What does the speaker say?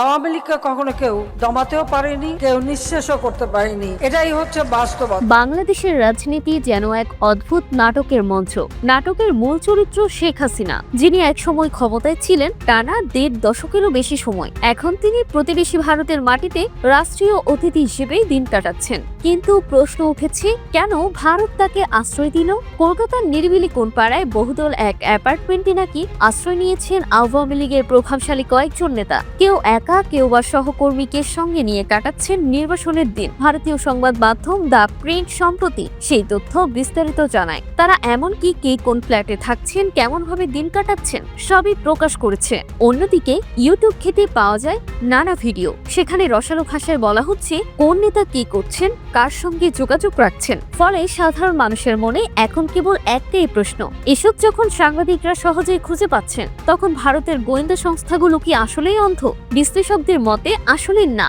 আওয়ামী লীগকে কখনো কেউ দমাতেও পারেনি, কেউ নিঃশেষও করতে পারেনি। এটাই হচ্ছে বাস্তবতা। বাংলাদেশের রাজনীতি যেন এক অদ্ভুত নাটকের মঞ্চ। নাটকের মূল চরিত্র শেখ হাসিনা, যিনি একসময় ক্ষমতায় ছিলেন, টানা দেড় দশকেরও বেশি সময়। এখন তিনি প্রতিবেশী ভারতের মাটিতে রাষ্ট্রীয় অতিথি হিসেবেই দিন কাটাচ্ছেন। কিন্তু প্রশ্ন উঠেছে, কেন ভারত তাকে আশ্রয় দিল? কলকাতার নিরিবিলি কোন পাড়ায় বহুদল এক অ্যাপার্টমেন্টে নাকি আশ্রয় নিয়েছেন আওয়ামী লীগের প্রভাবশালী কয়েকজন নেতা। কেউ একা কেউ বা সহকর্মীকে সঙ্গে নিয়ে কাটাচ্ছেন নির্বাসনের দিন। ভারতীয় সংবাদ মাধ্যম দ্য প্রিন্ট সম্প্রতি সেই তথ্য বিস্তারিত জানায়। তারা এমনকি কে কোন ফ্ল্যাটে থাকছেন কেমন ভাবে দিন কাটাচ্ছেন, সবই প্রকাশ করেছে। অন্যদিকে ইউটিউব খেতে পাওয়া যায় নানা ভিডিও। সেখানে রসালো ভাষায় বলা হচ্ছে, কোন নেতা কি করছেন, কার সঙ্গে যোগাযোগ রাখছেন? ফলে সাধারণ মানুষের মনে এখন কেবল একটাই প্রশ্ন, এসব যখন সাংবাদিকরা সহজেই খুঁজে পাচ্ছেন, তখন ভারতের গোয়েন্দা সংস্থাগুলো কি আসলেই অন্ধ? বিশ্লেষকদের মতে আসলে না।